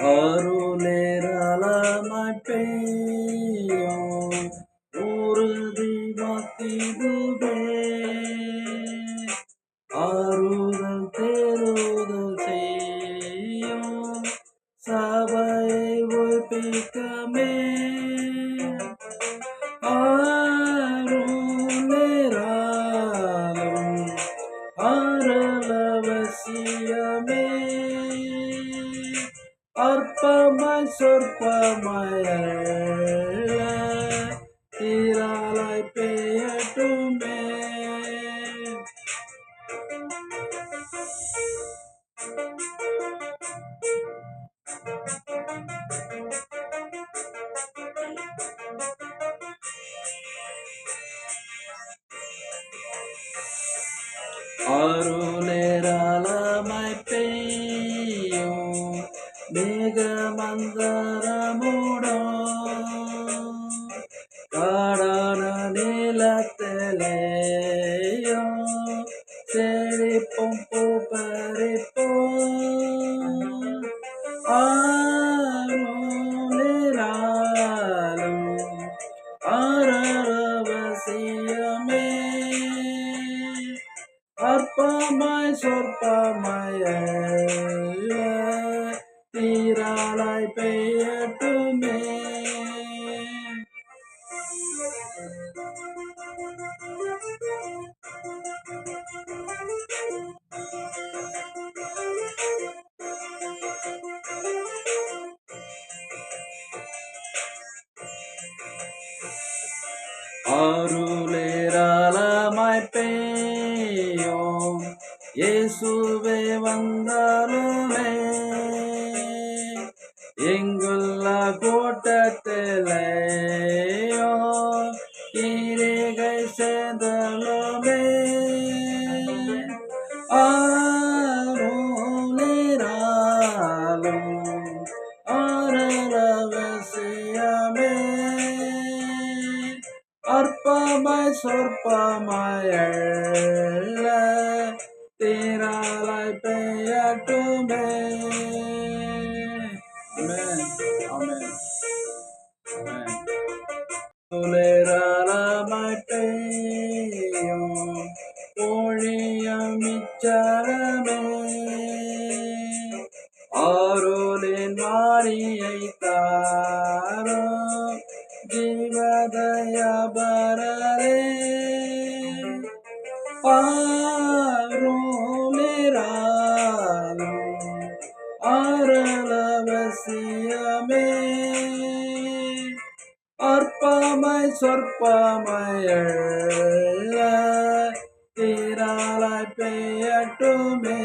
அருளேரளமாய் பெய்யும் உறுதி மத்திதுவே ஆறுதல் தேறுதல் செய்யும் சபையை ஒப்பிக்கமே ஆறுலேராலும் ஆரலவசியமே. அற்பமாய் சொற்பமாய் தீராலாய் பெய்யட்டுமே. அருளேராளமாய் மேகமந்தரமுடம் காடான நிலத்திலேயும் செழிப்பும் பூப்பறிப்போம் ஆரோலிராலும் ஆரவசியமே அற்பமாய் சொற்பமாய சீராளாய் பெய்யட்டுமே. அருளேராளமாய் பெய்யும். இயேசுவே வந்தாலுமே இங்குள்ள கூட்டத்திலேயோ கீரிகை சேர்ந்தலுமே ஆரோலிராலும் ஆரவசியமே அற்பமாய் சொற்பமாயல்ல தீராலாய் பெய்யட்டுமே. துளிராலமாய் பெய்யும் பொழியமிச்சரமே ஆரோலின் மாரியை தாரோ ஜீவதயபரரே. ஆரோலிராலும் அற்பமாய் சொற்பமாய் தீராலாய் பெய்யட்டுமே.